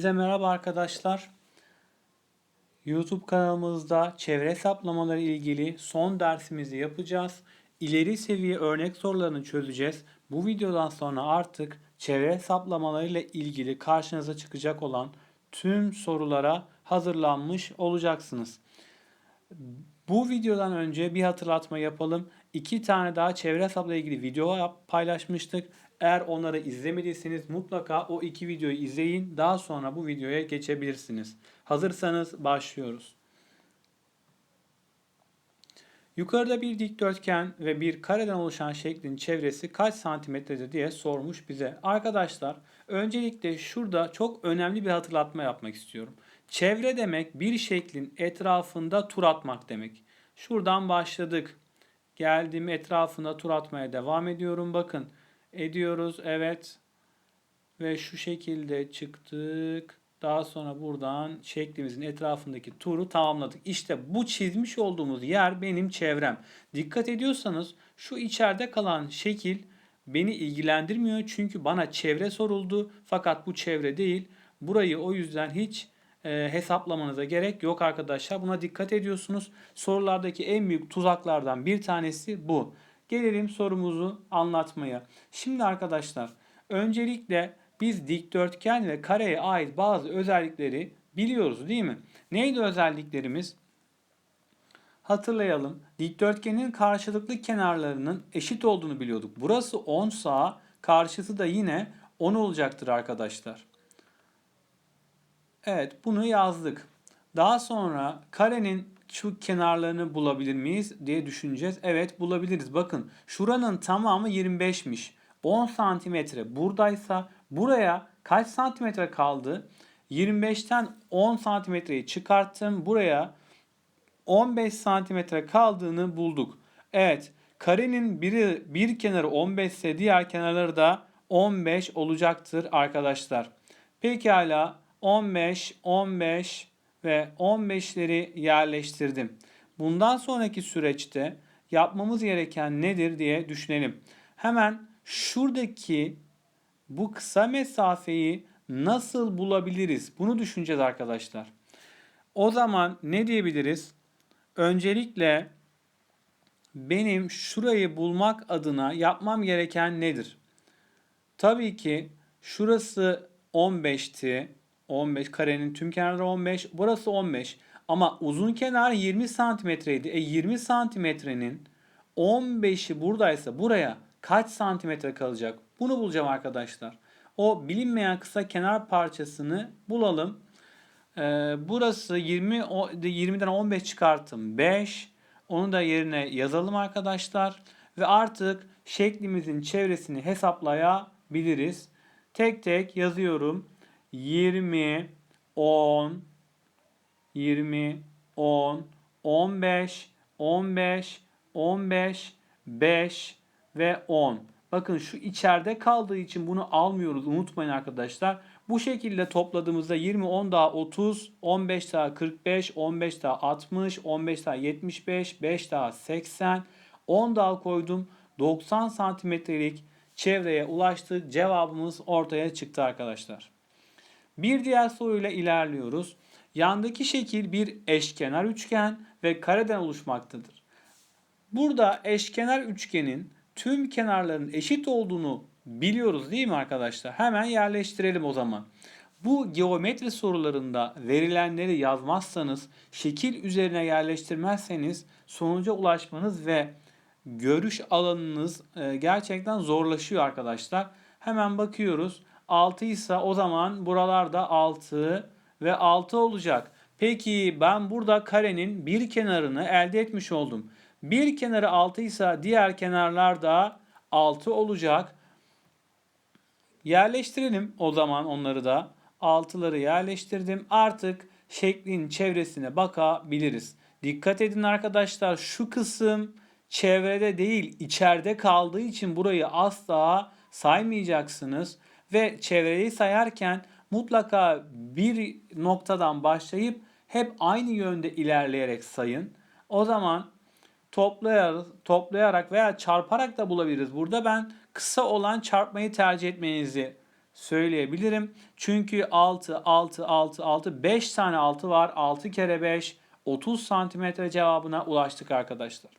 Hepinize merhaba arkadaşlar. YouTube kanalımızda çevre hesaplamaları ilgili son dersimizi yapacağız. İleri seviye örnek sorularını çözeceğiz. Bu videodan sonra artık çevre hesaplamaları ile ilgili karşınıza çıkacak olan tüm sorulara hazırlanmış olacaksınız. Bu videodan önce bir hatırlatma yapalım. İki tane daha çevre hesapla ilgili video paylaşmıştık. Eğer onları izlemediyseniz mutlaka o iki videoyu izleyin. Daha sonra bu videoya geçebilirsiniz. Hazırsanız başlıyoruz. Yukarıda bir dikdörtgen ve bir kareden oluşan şeklin çevresi kaç santimetredir diye sormuş bize. Arkadaşlar öncelikle şurada çok önemli bir hatırlatma yapmak istiyorum. Çevre demek bir şeklin etrafında tur atmak demek. Şuradan başladık. Geldim etrafında tur atmaya devam ediyorum. Bakın ediyoruz evet. Ve şu şekilde çıktık. Daha sonra buradan şeklimizin etrafındaki turu tamamladık. İşte bu çizmiş olduğumuz yer benim çevrem. Dikkat ediyorsanız şu içeride kalan şekil beni ilgilendirmiyor. Çünkü bana çevre soruldu. Fakat bu çevre değil. Burayı o yüzden hiç e, hesaplamanıza gerek yok arkadaşlar. Buna dikkat ediyorsunuz. Sorulardaki en büyük tuzaklardan bir tanesi bu. Gelelim sorumuzu anlatmaya. Şimdi arkadaşlar öncelikle biz dikdörtgen ve kareye ait bazı özellikleri biliyoruz değil mi? Neydi özelliklerimiz? Hatırlayalım. Dikdörtgenin karşılıklı kenarlarının eşit olduğunu biliyorduk. Burası 10 sağ, karşısı da yine 10 olacaktır arkadaşlar. Evet, bunu yazdık. Daha sonra karenin şu kenarlarını bulabilir miyiz diye düşüneceğiz. Evet bulabiliriz. Bakın şuranın tamamı 25'miş. 10 santimetre buradaysa buraya kaç santimetre kaldı? 25'ten 10 santimetreyi çıkarttım. Buraya 15 santimetre kaldığını bulduk. Evet karenin biri bir kenarı 15 ise diğer kenarları da 15 olacaktır arkadaşlar. Pekala 15, 15 ve 15'leri yerleştirdim. Bundan sonraki süreçte yapmamız gereken nedir diye düşünelim. Hemen şuradaki bu kısa mesafeyi nasıl bulabiliriz? Bunu düşüneceğiz arkadaşlar. O zaman ne diyebiliriz? Öncelikle benim şurayı bulmak adına yapmam gereken nedir? Tabii ki şurası 15'ti. 15 karenin tüm kenarları 15. Burası 15. Ama uzun kenar 20 santimetreydi. E 20 santimetrenin 15'i buradaysa buraya kaç santimetre kalacak? Bunu bulacağım arkadaşlar. O bilinmeyen kısa kenar parçasını bulalım. Ee, burası 20 o- 20'den 15 çıkarttım 5. Onu da yerine yazalım arkadaşlar. Ve artık şeklimizin çevresini hesaplayabiliriz. Tek tek yazıyorum. 20, 10, 20, 10, 15, 15, 15, 5 ve 10. Bakın şu içeride kaldığı için bunu almıyoruz. Unutmayın arkadaşlar. Bu şekilde topladığımızda 20, 10 daha 30, 15 daha 45, 15 daha 60, 15 daha 75, 5 daha 80, 10 daha koydum. 90 santimetrelik çevreye ulaştık. Cevabımız ortaya çıktı arkadaşlar. Bir diğer soruyla ilerliyoruz. Yandaki şekil bir eşkenar üçgen ve kareden oluşmaktadır. Burada eşkenar üçgenin tüm kenarların eşit olduğunu biliyoruz değil mi arkadaşlar? Hemen yerleştirelim o zaman. Bu geometri sorularında verilenleri yazmazsanız, şekil üzerine yerleştirmezseniz sonuca ulaşmanız ve görüş alanınız e, gerçekten zorlaşıyor arkadaşlar. Hemen bakıyoruz. 6 ise o zaman buralarda 6 ve 6 olacak. Peki ben burada karenin bir kenarını elde etmiş oldum. Bir kenarı 6 ise diğer kenarlar da 6 olacak. Yerleştirelim o zaman onları da. Altıları yerleştirdim. Artık şeklin çevresine bakabiliriz. Dikkat edin arkadaşlar şu kısım çevrede değil içeride kaldığı için burayı asla saymayacaksınız. Ve çevreyi sayarken mutlaka bir noktadan başlayıp hep aynı yönde ilerleyerek sayın. O zaman toplayarak, toplayarak veya çarparak da bulabiliriz. Burada ben kısa olan çarpmayı tercih etmenizi söyleyebilirim. Çünkü 6, 6, 6, 6, 5 tane 6 var. 6 kere 5, 30 santimetre cevabına ulaştık arkadaşlar.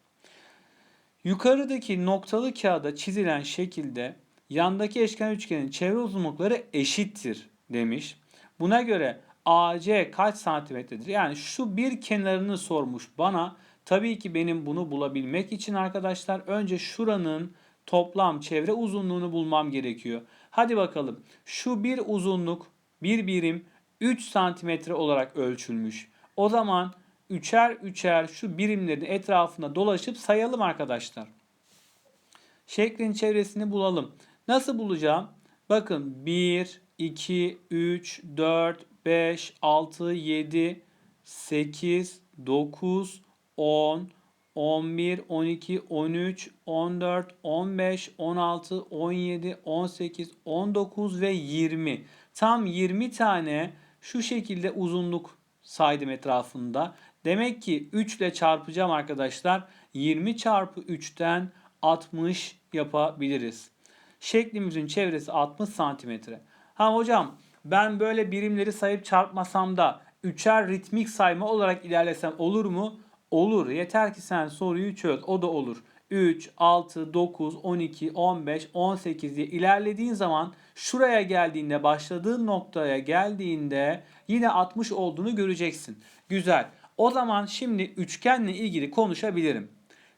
Yukarıdaki noktalı kağıda çizilen şekilde yandaki eşkenar üçgenin çevre uzunlukları eşittir demiş. Buna göre AC kaç santimetredir? Yani şu bir kenarını sormuş bana. Tabii ki benim bunu bulabilmek için arkadaşlar önce şuranın toplam çevre uzunluğunu bulmam gerekiyor. Hadi bakalım. Şu bir uzunluk bir birim 3 santimetre olarak ölçülmüş. O zaman üçer üçer şu birimlerin etrafında dolaşıp sayalım arkadaşlar. Şeklin çevresini bulalım. Nasıl bulacağım? Bakın 1, 2, 3, 4, 5, 6, 7, 8, 9, 10, 11, 12, 13, 14, 15, 16, 17, 18, 19 ve 20. Tam 20 tane şu şekilde uzunluk saydım etrafında. Demek ki 3 ile çarpacağım arkadaşlar. 20 çarpı 3'ten 60 yapabiliriz. Şeklimizin çevresi 60 santimetre. Ha hocam ben böyle birimleri sayıp çarpmasam da üçer ritmik sayma olarak ilerlesem olur mu? Olur. Yeter ki sen soruyu çöz. O da olur. 3, 6, 9, 12, 15, 18 diye ilerlediğin zaman şuraya geldiğinde başladığın noktaya geldiğinde yine 60 olduğunu göreceksin. Güzel. O zaman şimdi üçgenle ilgili konuşabilirim.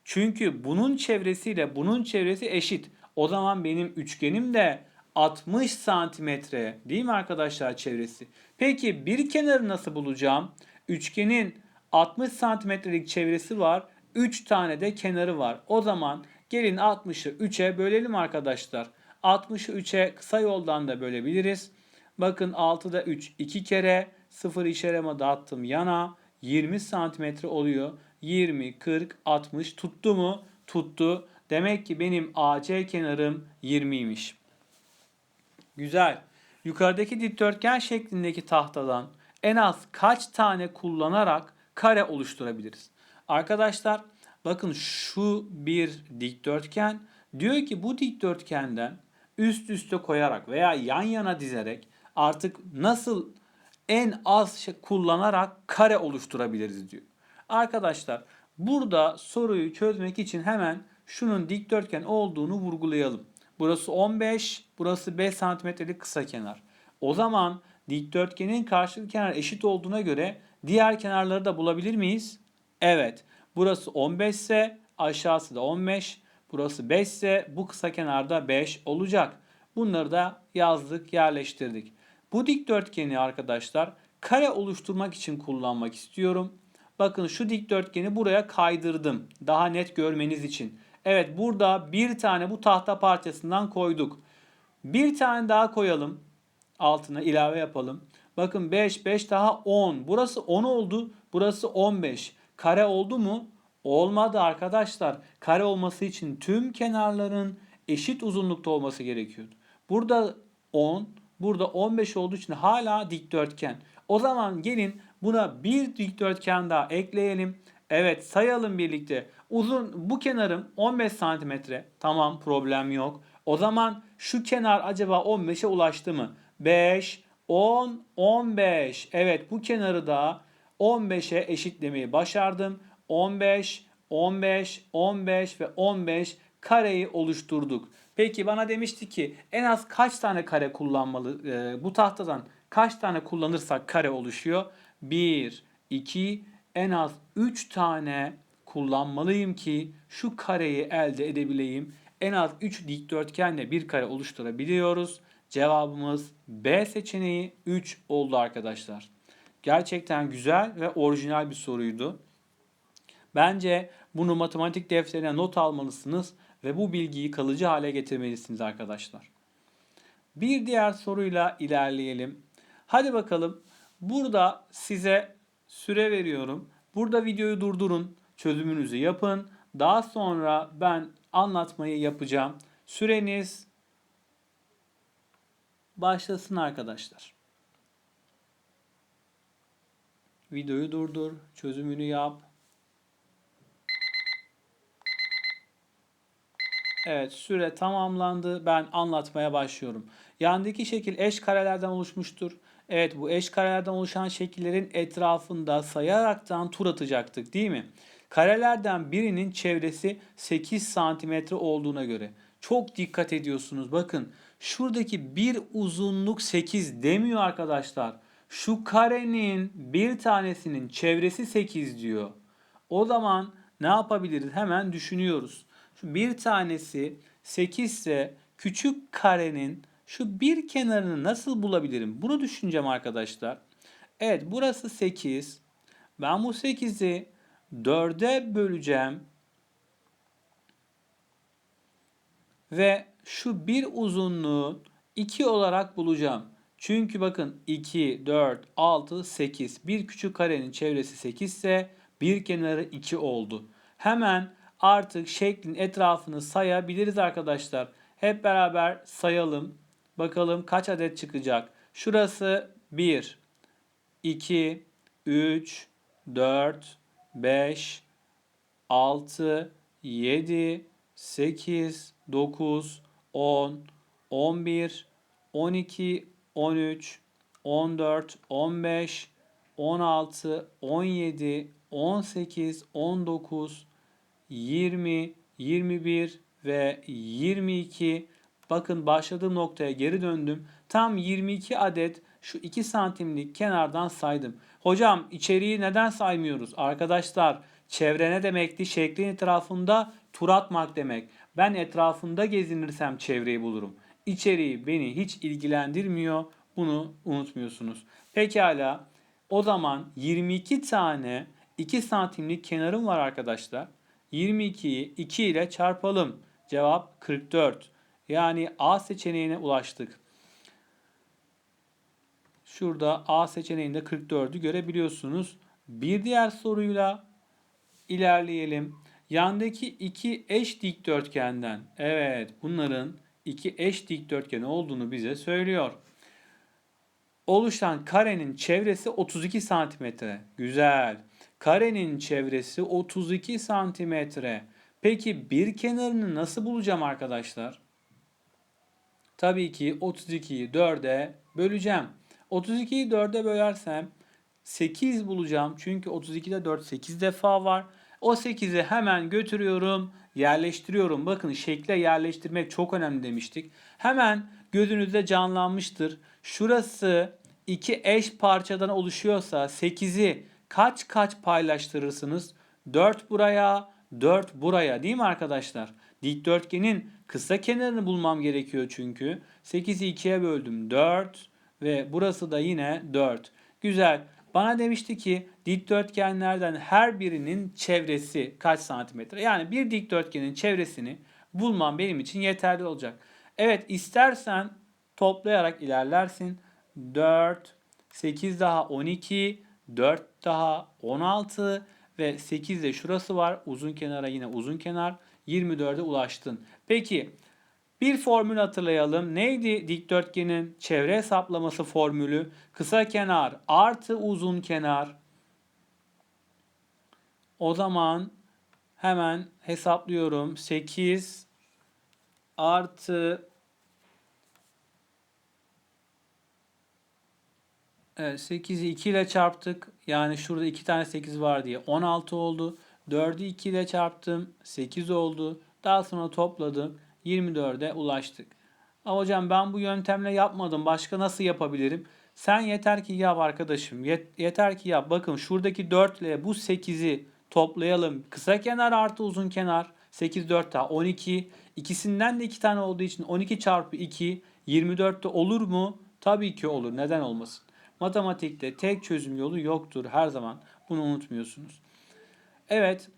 Çünkü bunun çevresiyle bunun çevresi eşit. O zaman benim üçgenim de 60 santimetre değil mi arkadaşlar çevresi? Peki bir kenarı nasıl bulacağım? Üçgenin 60 santimetrelik çevresi var. 3 tane de kenarı var. O zaman gelin 60'ı 3'e bölelim arkadaşlar. 60'ı 3'e kısa yoldan da bölebiliriz. Bakın 6'da 3 2 kere 0 işaremi dağıttım yana 20 santimetre oluyor. 20, 40, 60 tuttu mu? Tuttu. Demek ki benim AC kenarım 20'ymiş. Güzel. Yukarıdaki dikdörtgen şeklindeki tahtadan en az kaç tane kullanarak kare oluşturabiliriz? Arkadaşlar bakın şu bir dikdörtgen diyor ki bu dikdörtgenden üst üste koyarak veya yan yana dizerek artık nasıl en az şey kullanarak kare oluşturabiliriz diyor. Arkadaşlar burada soruyu çözmek için hemen şunun dikdörtgen olduğunu vurgulayalım. Burası 15, burası 5 santimetrelik kısa kenar. O zaman dikdörtgenin karşılıklı kenar eşit olduğuna göre diğer kenarları da bulabilir miyiz? Evet. Burası 15 ise aşağısı da 15. Burası 5 ise bu kısa kenarda 5 olacak. Bunları da yazdık, yerleştirdik. Bu dikdörtgeni arkadaşlar kare oluşturmak için kullanmak istiyorum. Bakın şu dikdörtgeni buraya kaydırdım. Daha net görmeniz için. Evet burada bir tane bu tahta parçasından koyduk. Bir tane daha koyalım. Altına ilave yapalım. Bakın 5, 5 daha 10. Burası 10 oldu. Burası 15. Kare oldu mu? Olmadı arkadaşlar. Kare olması için tüm kenarların eşit uzunlukta olması gerekiyordu. Burada 10, burada 15 olduğu için hala dikdörtgen. O zaman gelin buna bir dikdörtgen daha ekleyelim. Evet sayalım birlikte. Uzun bu kenarım 15 santimetre. Tamam problem yok. O zaman şu kenar acaba 15'e ulaştı mı? 5, 10, 15. Evet bu kenarı da 15'e eşitlemeyi başardım. 15, 15, 15 ve 15 kareyi oluşturduk. Peki bana demişti ki en az kaç tane kare kullanmalı? E, bu tahtadan kaç tane kullanırsak kare oluşuyor? 1, 2, en az 3 tane kullanmalıyım ki şu kareyi elde edebileyim. En az 3 dikdörtgenle bir kare oluşturabiliyoruz. Cevabımız B seçeneği 3 oldu arkadaşlar. Gerçekten güzel ve orijinal bir soruydu. Bence bunu matematik defterine not almalısınız ve bu bilgiyi kalıcı hale getirmelisiniz arkadaşlar. Bir diğer soruyla ilerleyelim. Hadi bakalım. Burada size süre veriyorum. Burada videoyu durdurun, çözümünüzü yapın. Daha sonra ben anlatmayı yapacağım. Süreniz başlasın arkadaşlar. Videoyu durdur, çözümünü yap. Evet süre tamamlandı. Ben anlatmaya başlıyorum. Yandaki şekil eş karelerden oluşmuştur. Evet bu eş karelerden oluşan şekillerin etrafında sayaraktan tur atacaktık değil mi? Karelerden birinin çevresi 8 santimetre olduğuna göre. Çok dikkat ediyorsunuz. Bakın şuradaki bir uzunluk 8 demiyor arkadaşlar. Şu karenin bir tanesinin çevresi 8 diyor. O zaman ne yapabiliriz? Hemen düşünüyoruz. Şu bir tanesi 8 ise küçük karenin şu bir kenarını nasıl bulabilirim? Bunu düşüneceğim arkadaşlar. Evet burası 8. Ben bu 8'i 4'e böleceğim. Ve şu bir uzunluğu 2 olarak bulacağım. Çünkü bakın 2, 4, 6, 8. Bir küçük karenin çevresi 8 ise bir kenarı 2 oldu. Hemen artık şeklin etrafını sayabiliriz arkadaşlar. Hep beraber sayalım. Bakalım kaç adet çıkacak. Şurası 1, 2, 3, 4, 5, 6, 7, 8, 9, 10, 11, 12, 13, 14, 15, 16, 17, 18, 19, 20, 21 ve 22. Bakın başladığım noktaya geri döndüm. Tam 22 adet şu 2 santimlik kenardan saydım. Hocam içeriği neden saymıyoruz? Arkadaşlar çevre ne demekti? Şeklin etrafında tur atmak demek. Ben etrafında gezinirsem çevreyi bulurum. İçeriği beni hiç ilgilendirmiyor. Bunu unutmuyorsunuz. Pekala o zaman 22 tane 2 santimlik kenarım var arkadaşlar. 22'yi 2 ile çarpalım. Cevap 44. Yani A seçeneğine ulaştık. Şurada A seçeneğinde 44'ü görebiliyorsunuz. Bir diğer soruyla ilerleyelim. Yandaki iki eş dikdörtgenden, evet bunların iki eş dikdörtgen olduğunu bize söylüyor. Oluşan karenin çevresi 32 santimetre. Güzel. Karenin çevresi 32 santimetre. Peki bir kenarını nasıl bulacağım arkadaşlar? Tabii ki 32'yi 4'e böleceğim. 32'yi 4'e bölersem 8 bulacağım. Çünkü 32'de 4 8 defa var. O 8'i hemen götürüyorum, yerleştiriyorum. Bakın şekle yerleştirmek çok önemli demiştik. Hemen gözünüzde canlanmıştır. Şurası iki eş parçadan oluşuyorsa 8'i kaç kaç paylaştırırsınız? 4 buraya, 4 buraya değil mi arkadaşlar? Dikdörtgenin kısa kenarını bulmam gerekiyor çünkü. 8'i 2'ye böldüm 4 ve burası da yine 4. Güzel. Bana demişti ki dikdörtgenlerden her birinin çevresi kaç santimetre? Yani bir dikdörtgenin çevresini bulmam benim için yeterli olacak. Evet istersen toplayarak ilerlersin. 4, 8 daha 12, 4 daha 16 ve 8 de şurası var. Uzun kenara yine uzun kenar. 24'e ulaştın. Peki bir formül hatırlayalım. Neydi dikdörtgenin çevre hesaplaması formülü? Kısa kenar artı uzun kenar. O zaman hemen hesaplıyorum. 8 artı Evet 8'i 2 ile çarptık. Yani şurada 2 tane 8 var diye 16 oldu. 4'ü 2 ile çarptım. 8 oldu. Daha sonra topladım. 24'e ulaştık. Ama hocam ben bu yöntemle yapmadım. Başka nasıl yapabilirim? Sen yeter ki yap arkadaşım. Yet- yeter ki yap. Bakın şuradaki 4 ile bu 8'i toplayalım. Kısa kenar artı uzun kenar. 8 4 daha 12. İkisinden de 2 tane olduğu için 12 çarpı 2 24'te olur mu? Tabii ki olur. Neden olmasın? Matematikte tek çözüm yolu yoktur her zaman. Bunu unutmuyorsunuz. Evet.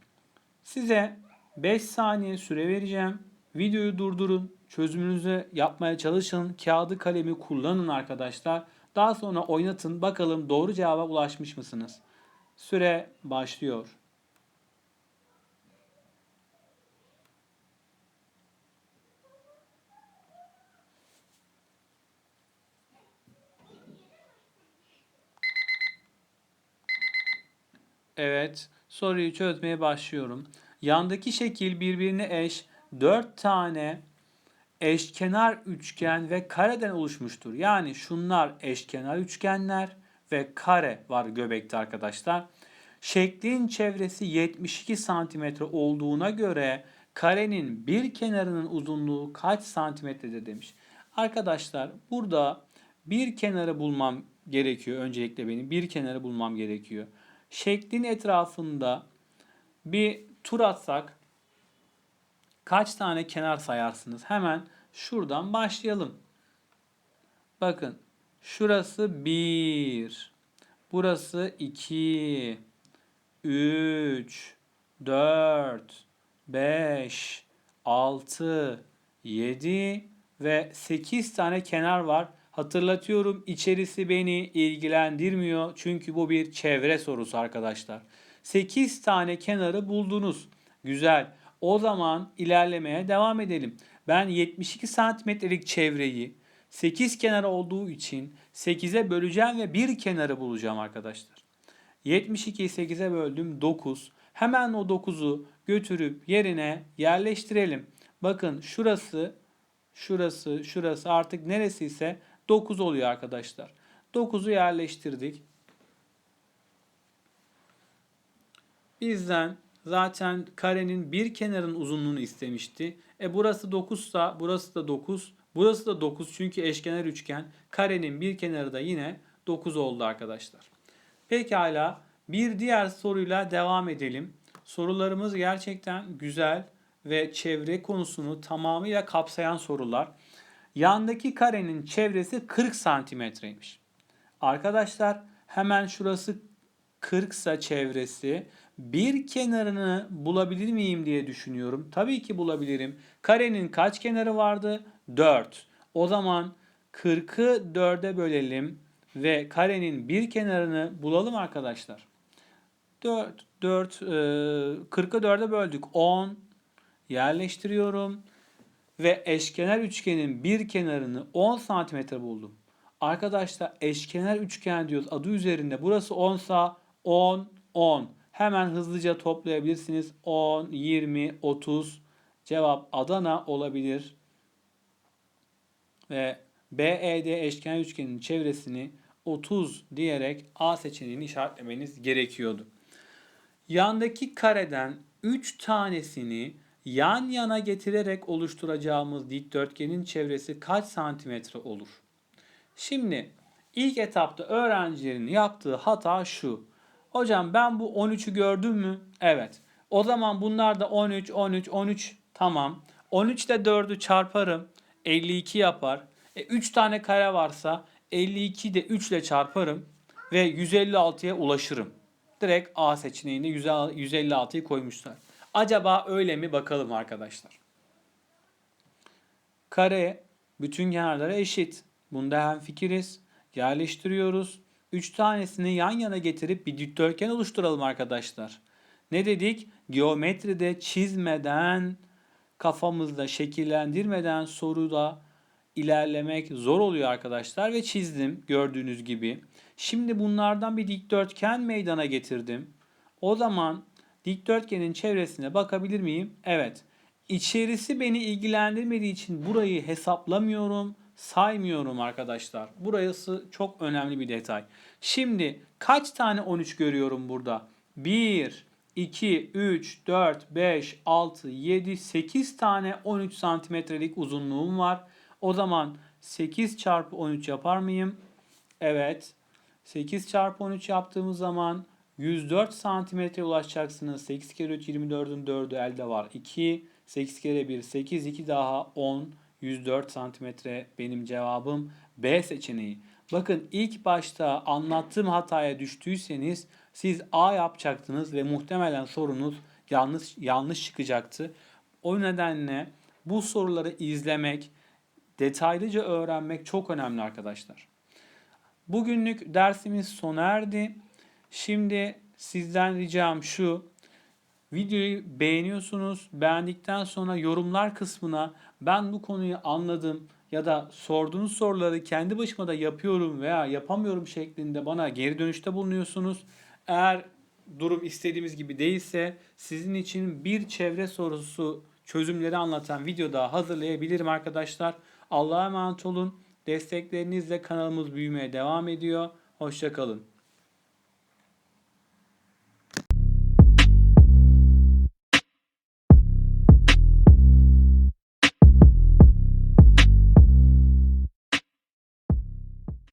Size 5 saniye süre vereceğim. Videoyu durdurun. Çözümünüzü yapmaya çalışın. Kağıdı kalemi kullanın arkadaşlar. Daha sonra oynatın. Bakalım doğru cevaba ulaşmış mısınız? Süre başlıyor. Evet, soruyu çözmeye başlıyorum. Yandaki şekil birbirine eş 4 tane eşkenar üçgen ve kareden oluşmuştur. Yani şunlar eşkenar üçgenler ve kare var göbekte arkadaşlar. Şeklin çevresi 72 santimetre olduğuna göre karenin bir kenarının uzunluğu kaç santimetredir demiş. Arkadaşlar burada bir kenarı bulmam gerekiyor. Öncelikle benim bir kenarı bulmam gerekiyor. Şeklin etrafında bir tur atsak kaç tane kenar sayarsınız? Hemen şuradan başlayalım. Bakın şurası 1, burası 2, 3, 4, 5, 6, 7 ve 8 tane kenar var. Hatırlatıyorum içerisi beni ilgilendirmiyor çünkü bu bir çevre sorusu arkadaşlar. 8 tane kenarı buldunuz. Güzel. O zaman ilerlemeye devam edelim. Ben 72 santimetrelik çevreyi 8 kenar olduğu için 8'e böleceğim ve bir kenarı bulacağım arkadaşlar. 72'yi 8'e böldüm 9. Hemen o 9'u götürüp yerine yerleştirelim. Bakın şurası, şurası, şurası artık neresi ise 9 oluyor arkadaşlar. 9'u yerleştirdik. Bizden zaten karenin bir kenarın uzunluğunu istemişti. E burası 9 sa burası da 9. Burası da 9 çünkü eşkenar üçgen. Karenin bir kenarı da yine 9 oldu arkadaşlar. Pekala bir diğer soruyla devam edelim. Sorularımız gerçekten güzel ve çevre konusunu tamamıyla kapsayan sorular. Yandaki karenin çevresi 40 santimetreymiş. Arkadaşlar hemen şurası 40 sa çevresi bir kenarını bulabilir miyim diye düşünüyorum. Tabii ki bulabilirim. Karenin kaç kenarı vardı? 4. O zaman 40'ı 4'e bölelim ve karenin bir kenarını bulalım arkadaşlar. 4, 4, 40'ı 4'e böldük. 10 yerleştiriyorum ve eşkenar üçgenin bir kenarını 10 santimetre buldum. Arkadaşlar eşkenar üçgen diyoruz adı üzerinde. Burası 10 sa 10, 10. Hemen hızlıca toplayabilirsiniz. 10, 20, 30. Cevap Adana olabilir. Ve BED eşkenar üçgenin çevresini 30 diyerek A seçeneğini işaretlemeniz gerekiyordu. Yandaki kareden 3 tanesini yan yana getirerek oluşturacağımız dikdörtgenin çevresi kaç santimetre olur? Şimdi ilk etapta öğrencilerin yaptığı hata şu. Hocam ben bu 13'ü gördüm mü? Evet. O zaman bunlar da 13, 13, 13 tamam. 13 ile 4'ü çarparım. 52 yapar. E 3 tane kare varsa 52'yi de 3 ile çarparım ve 156'ya ulaşırım. Direkt A seçeneğinde 156'yı koymuşlar. Acaba öyle mi bakalım arkadaşlar. Kare bütün kenarlara eşit. Bunda hem fikiriz. Yerleştiriyoruz. 3 tanesini yan yana getirip bir dikdörtgen oluşturalım arkadaşlar. Ne dedik? Geometride çizmeden, kafamızda şekillendirmeden soruda ilerlemek zor oluyor arkadaşlar ve çizdim gördüğünüz gibi. Şimdi bunlardan bir dikdörtgen meydana getirdim. O zaman dikdörtgenin çevresine bakabilir miyim? Evet. İçerisi beni ilgilendirmediği için burayı hesaplamıyorum, saymıyorum arkadaşlar. Burası çok önemli bir detay. Şimdi kaç tane 13 görüyorum burada? 1, 2, 3, 4, 5, 6, 7, 8 tane 13 santimetrelik uzunluğum var. O zaman 8 çarpı 13 yapar mıyım? Evet. 8 çarpı 13 yaptığımız zaman 104 santimetre ulaşacaksınız. 8 kere 3 24'ün 4'ü elde var. 2. 8 kere 1 8. 2 daha 10. 104 santimetre benim cevabım B seçeneği. Bakın ilk başta anlattığım hataya düştüyseniz siz A yapacaktınız ve muhtemelen sorunuz yanlış yanlış çıkacaktı. O nedenle bu soruları izlemek, detaylıca öğrenmek çok önemli arkadaşlar. Bugünlük dersimiz sona erdi. Şimdi sizden ricam şu. Videoyu beğeniyorsunuz. Beğendikten sonra yorumlar kısmına ben bu konuyu anladım ya da sorduğunuz soruları kendi başıma da yapıyorum veya yapamıyorum şeklinde bana geri dönüşte bulunuyorsunuz. Eğer durum istediğimiz gibi değilse sizin için bir çevre sorusu çözümleri anlatan video daha hazırlayabilirim arkadaşlar. Allah'a emanet olun. Desteklerinizle kanalımız büyümeye devam ediyor. Hoşçakalın.